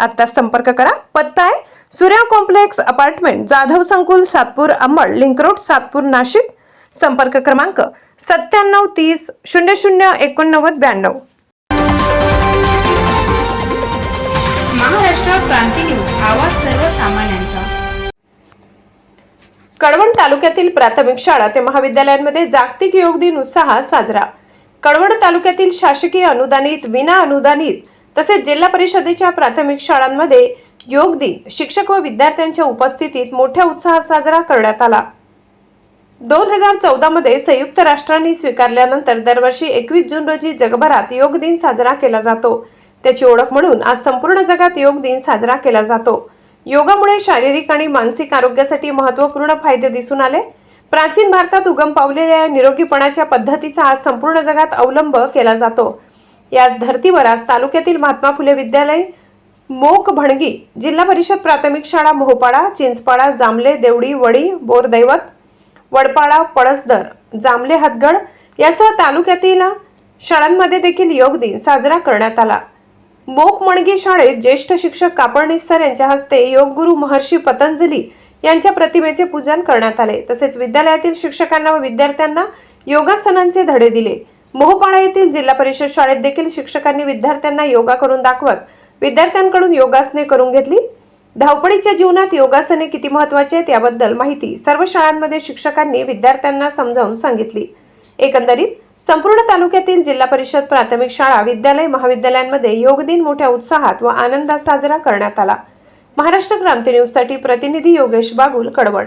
आता संपर्क करा. पत्ता आहे सूर्या कॉम्प्लेक्स अपार्टमेंट जाधव संकुल सातपूर अंबड लिंक रोड सातपूर नाशिक. संपर्क क्रमांक सत्त्याण्णव तीस शून्य शून्य एकोणनव्वद ब्याण्णव. महाराष्ट्र क्रांती न्यूज आवाज सर्वसामान्यांचा. कळवण तालुक्यातील प्राथमिक शाळा ते महाविद्यालयांमध्ये जागतिक योग दिन उत्साहात साजरा. कळवण तालुक्यातील शासकीय अनुदानित विना अनुदानित तसेच जिल्हा परिषदेच्या प्राथमिक शाळांमध्ये योग दिन शिक्षक व विद्यार्थ्यांच्या उपस्थितीत मोठ्या उत्साहात साजरा करण्यात आला. दोन हजार चौदामध्ये संयुक्त राष्ट्रांनी स्वीकारल्यानंतर दरवर्षी एकवीस जून रोजी जगभरात योग दिन साजरा केला जातो. त्याची ओळख म्हणून आज संपूर्ण जगात योग दिन साजरा केला जातो. योगामुळे शारीरिक आणि मानसिक आरोग्यासाठी महत्त्वपूर्ण फायदे दिसून आले. प्राचीन भारतात उगम पावलेल्या या निरोगीपणाच्या पद्धतीचा आज संपूर्ण जगात अवलंब केला जातो. याच धर्तीवर आज तालुक्यातील महात्मा फुले विद्यालय मोक भणगी जिल्हा परिषद प्राथमिक शाळा मोहपाडा चिंचपाडा जांबले देवडी वडी बोरदैवत वडपाडा पळसदर जांबले हातगड यासह तालुक्यातील शाळांमध्ये देखील योग दिन साजरा करण्यात आला. मोक मणगी शाळेत ज्येष्ठ शिक्षक कापडणी सर यांच्या हस्ते योगगुरु महर्षी पतंजली यांच्या प्रतिमेचे पूजन करण्यात आले. तसेच विद्यालयातील शिक्षकांना व विद्यार्थ्यांना योगासनांचे धडे दिले. मोहपाडा येथील जिल्हा परिषद शाळेत देखील शिक्षकांनी विद्यार्थ्यांना योगा करून दाखवत विद्यार्थ्यांकडून योगासने करून घेतली. धावपळीच्या जीवनात योगासने किती महत्वाची आहेत याबद्दल माहिती सर्व शाळांमध्ये शिक्षकांनी विद्यार्थ्यांना समजावून सांगितली. एकंदरीत संपूर्ण तालुक्यातील जिल्हा परिषद प्राथमिक शाळा विद्यालय महाविद्यालयांमध्ये योग दिन मोठ्या उत्साहात व आनंदात साजरा करण्यात आला. महाराष्ट्र क्रांती न्यूजसाठी प्रतिनिधी योगेश बागुल कडवड